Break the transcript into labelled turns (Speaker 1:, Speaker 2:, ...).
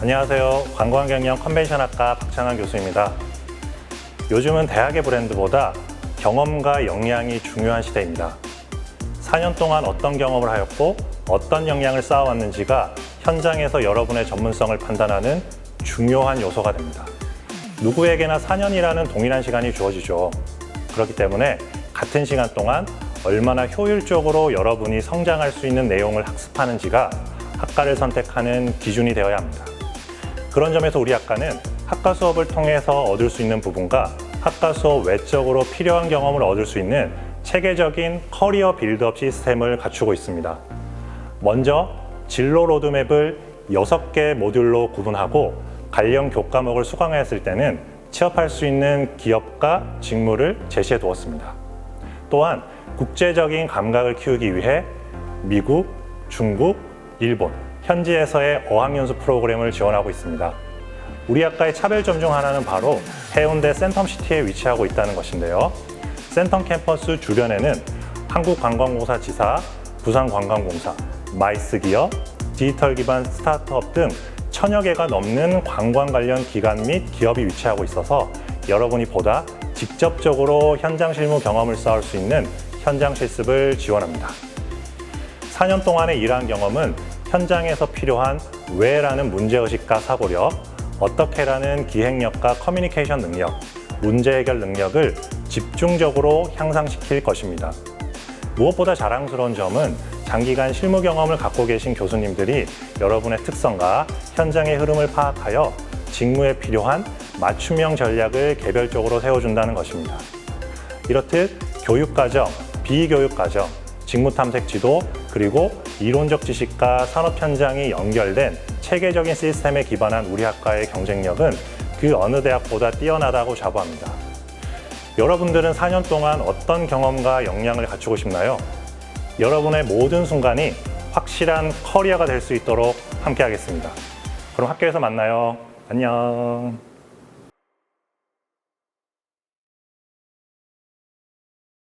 Speaker 1: 안녕하세요. 관광경영 컨벤션학과 박찬환 교수입니다. 요즘은 대학의 브랜드보다 경험과 역량이 중요한 시대입니다. 4년 동안 어떤 경험을 하였고 어떤 역량을 쌓아왔는지가 현장에서 여러분의 전문성을 판단하는 중요한 요소가 됩니다. 누구에게나 4년이라는 동일한 시간이 주어지죠. 그렇기 때문에 같은 시간 동안 얼마나 효율적으로 여러분이 성장할 수 있는 내용을 학습하는지가 학과를 선택하는 기준이 되어야 합니다. 그런 점에서 우리 학과는 학과 수업을 통해서 얻을 수 있는 부분과 학과 수업 외적으로 필요한 경험을 얻을 수 있는 체계적인 커리어 빌드업 시스템을 갖추고 있습니다. 먼저 진로 로드맵을 6개 모듈로 구분하고 관련 교과목을 수강했을 때는 취업할 수 있는 기업과 직무를 제시해 두었습니다. 또한 국제적인 감각을 키우기 위해 미국, 중국, 일본, 현지에서의 어학연수 프로그램을 지원하고 있습니다. 우리 학과의 차별점 중 하나는 바로 해운대 센텀시티에 위치하고 있다는 것인데요. 센텀 캠퍼스 주변에는 한국관광공사 지사, 부산관광공사, 마이스기업, 디지털 기반 스타트업 등 천여 개가 넘는 관광 관련 기관 및 기업이 위치하고 있어서 여러분이 보다 직접적으로 현장 실무 경험을 쌓을 수 있는 현장 실습을 지원합니다. 4년 동안의 일한 경험은 현장에서 필요한 왜라는 문제의식과 사고력, 어떻게라는 기획력과 커뮤니케이션 능력, 문제 해결 능력을 집중적으로 향상시킬 것입니다. 무엇보다 자랑스러운 점은 장기간 실무 경험을 갖고 계신 교수님들이 여러분의 특성과 현장의 흐름을 파악하여 직무에 필요한 맞춤형 전략을 개별적으로 세워준다는 것입니다. 이렇듯 교육과정, 비교육과정, 직무탐색 지도, 그리고 이론적 지식과 산업 현장이 연결된 체계적인 시스템에 기반한 우리 학과의 경쟁력은 그 어느 대학보다 뛰어나다고 자부합니다. 여러분들은 4년 동안 어떤 경험과 역량을 갖추고 싶나요? 여러분의 모든 순간이 확실한 커리어가 될 수 있도록 함께 하겠습니다. 그럼 학교에서 만나요. 안녕.